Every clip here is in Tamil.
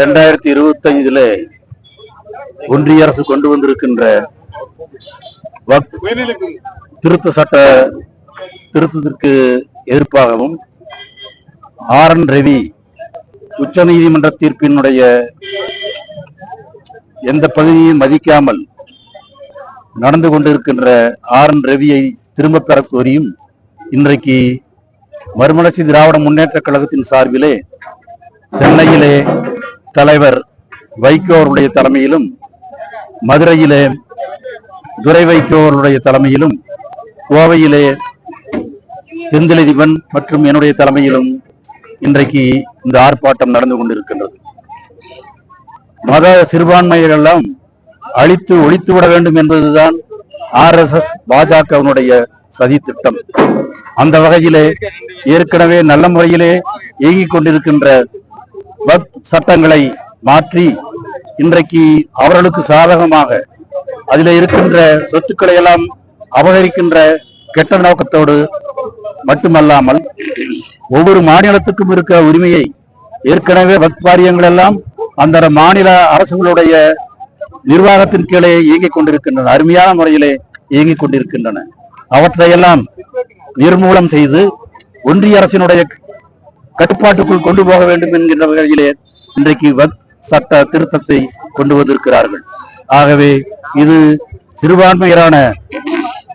ரெண்டாயிரத்தி இருபத்தஞ்சுல ஒன்றிய அரசு கொண்டு வந்திருக்கின்ற திருத்த சட்ட திருத்தத்திற்கு எதிர்ப்பாகவும் ஆர் என் ரவி உச்ச நீதிமன்ற தீர்ப்பினுடைய எந்த பகுதியும் மதிக்காமல் நடந்து கொண்டிருக்கின்ற ஆர் என் ரவியை திரும்ப பெற கோரியும் இன்றைக்கு மறுமலர்ச்சி திராவிட முன்னேற்ற கழகத்தின் சார்பிலே சென்னையிலே தலைவர் வைகோ அவருடைய தலைமையிலும் மதுரையிலே துரை வைகோ அவருடைய தலைமையிலும் கோவையிலே செந்திலதிபன் மற்றும் என்னுடைய தலைமையிலும் இன்றைக்கு இந்த ஆர்ப்பாட்டம் நடந்து கொண்டிருக்கின்றது. மத சிறுபான்மைகள் எல்லாம் அழித்து ஒழித்து விட வேண்டும் என்பதுதான் ஆர் எஸ் எஸ் பாஜகவினுடைய சதி திட்டம். அந்த வகையிலே ஏற்கனவே நல்ல முறையிலே இயங்கிக் கொண்டிருக்கின்ற பத் சட்டங்களை மாற்றி இன்றைக்கு அவர்களுக்கு சாதகமாக அதில் இருக்கின்ற சொத்துக்களை எல்லாம் அபகரிக்கின்ற கெட்ட நோக்கத்தோடு மட்டுமல்லாமல் ஒவ்வொரு மாநிலத்துக்கும் இருக்க உரிமையை ஏற்கனவே வக்ஃப் வாரியங்கள் எல்லாம் அந்த மாநில அரசுகளுடைய நிர்வாகத்தின் கீழே இயங்கிக் கொண்டிருக்கின்றன. அருமையான முறையிலே இயங்கிக் கொண்டிருக்கின்றன. அவற்றையெல்லாம் நிர்மூலம் செய்து ஒன்றிய அரசினுடைய கட்டுப்பாட்டுக்குள் கொண்டு போக வேண்டும் என்கின்ற வகையிலே இன்றைக்கு சட்ட திருத்தத்தை கொண்டு வந்திருக்கிறார்கள். ஆகவே இது சிறுபான்மையரான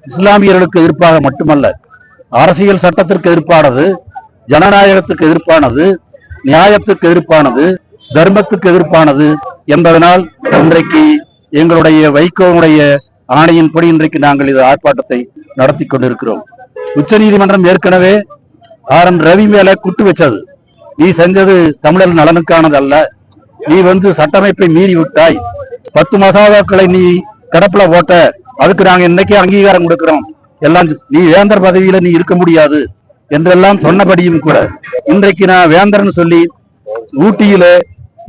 இஸ்லாமியர்களுக்கு எதிர்ப்பாக மட்டுமல்ல அரசியல் சட்டத்திற்கு எதிர்ப்பானது ஜனநாயகத்துக்கு எதிர்ப்பானது நியாயத்துக்கு எதிர்ப்பானது தர்மத்துக்கு எதிர்ப்பானது என்பதனால் இன்றைக்கு எங்களுடைய வைகோவுடைய ஆணையின்படி இன்றைக்கு நாங்கள் இது ஆர்ப்பாட்டத்தை நடத்தி கொண்டிருக்கிறோம். உச்சநீதிமன்றம் ஏற்கனவே ஆர் என் ரவி மேல குட்டு வச்சது. நீ செஞ்சது தமிழர் நலனுக்கானது அல்ல. நீ வந்து சட்டமைப்பை மீறி விட்டாய். பத்து மசோதாக்களை நீ கடப்புல போட்ட அதுக்கு நாங்க இன்னைக்கு அங்கீகாரம் கொடுக்கிறோம். எல்லாம் நீ வேந்தர் பதவியில நீ இருக்க முடியாது என்றெல்லாம் சொன்னபடியும் கூட இன்றைக்கு நான் வேந்தர்னு சொல்லி ஊட்டியில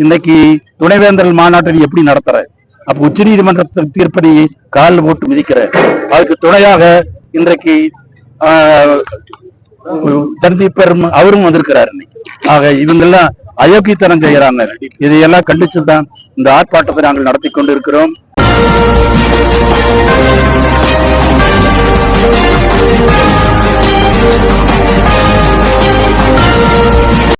இன்னைக்கு துணைவேந்தர் மாநாட்டை நீ எப்படி நடத்துற? அப்ப உச்ச நீதிமன்றத்தின் தீர்ப்பை கால் போட்டு மிதிக்கிற. அதுக்கு துணையாக இன்றைக்கு தர்தி பெரும் அவரும் வந்திருக்கிறார் ஆக இவங்கெல்லாம் அயோக்கியத்தனம் செய்யறாங்க. இதையெல்லாம் கண்டிச்சு தான் இந்த ஆர்ப்பாட்டத்தை நாங்கள் நடத்தி கொண்டிருக்கிறோம்.